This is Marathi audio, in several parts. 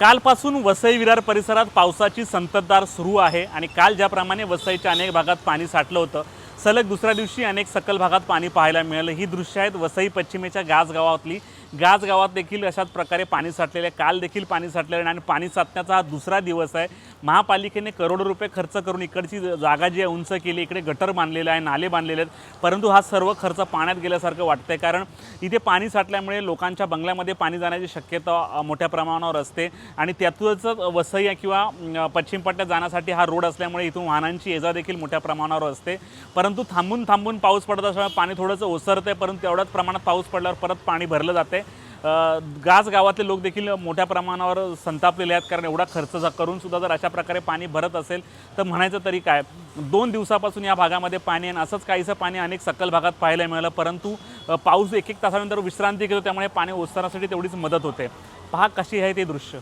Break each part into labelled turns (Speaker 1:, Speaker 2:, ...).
Speaker 1: कालपासून वसई विरार परिसरात पावसाची संततधार सुरू आहे आणि काल ज्याप्रमाणे वसईच्या अनेक भागात पाणी साठलं होतं सलग दुसऱ्या दिवशी अनेक सकल भागात पाणी पाहायला मिळालं. ही दृश्य आहेत वसई पश्चिमेच्या गाज गावातली. गाज गावात देखील अशाच प्रकारे पाणी साठलेलं आहे. काल देखील पाणी साठलेलं आहे आणि पाणी साचण्याचा हा दुसरा दिवस आहे. महापालिकेने करोडो रुपये खर्च करून इकडची जागा जी आहे उंच केली इकडे गटर बांधलेलं आहे नाले बांधलेले आहेत. परंतु हा सर्व खर्च पाण्यात गेल्यासारखं वाटतंय. कारण इथे पाणी साठल्यामुळे लोकांच्या बंगल्यामध्ये पाणी जाण्याची शक्यता मोठ्या प्रमाणावर असते. आणि त्यातूनच वसई किंवा पश्चिम पट्ट्यात जाण्यासाठी हा रोड असल्यामुळे इथून वाहनांची येजा देखील मोठ्या प्रमाणावर असते. परंतु परंतु थांबून थांबून पाऊस पडत असल्यामुळे पाणी थोडंसं ओसरतं आहे परंतु तेवढ्याच प्रमाणात पाऊस पडल्यावर परत पाणी भरलं जाते गाज गावातले लोक देखील मोठ्या प्रमाणावर संतापलेले आहेत कारण एवढा खर्च करून सुद्धा जर अशा प्रकारे पाणी भरत असेल तर म्हणायचं तरी काय? दोन दिवसापासून या भागामध्ये पाणी आहे आणि असंच काहीसं पाणी अनेक सकल भागात पाहायला मिळालं परंतु पाऊस एक एक तासानंतर विश्रांती घेतो त्यामुळे पाणी ओसरण्यासाठी तेवढीच मदत होते. पहा कशी आहे ते दृश्य.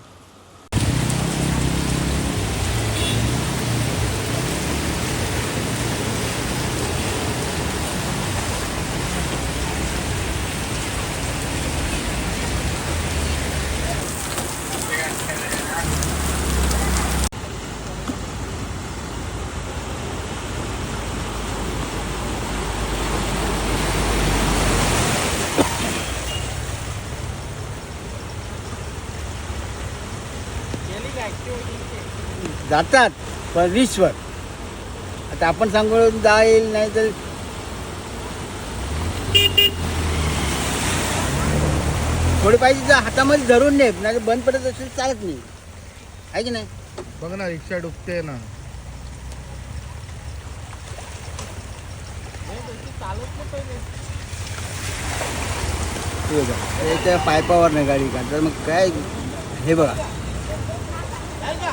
Speaker 2: जातात परमेश्वर आता आपण सांगून जाईल नाही तर थोडी पाहिजे जर हातामध्ये धरून नाही तर बंद पडत असेल चालत नाही. आहे की नाही?
Speaker 3: बघ ना रिक्षा डुबते ना.
Speaker 2: पायपावर नाही गाडी का तर मग काय हे बघा. ஏங்க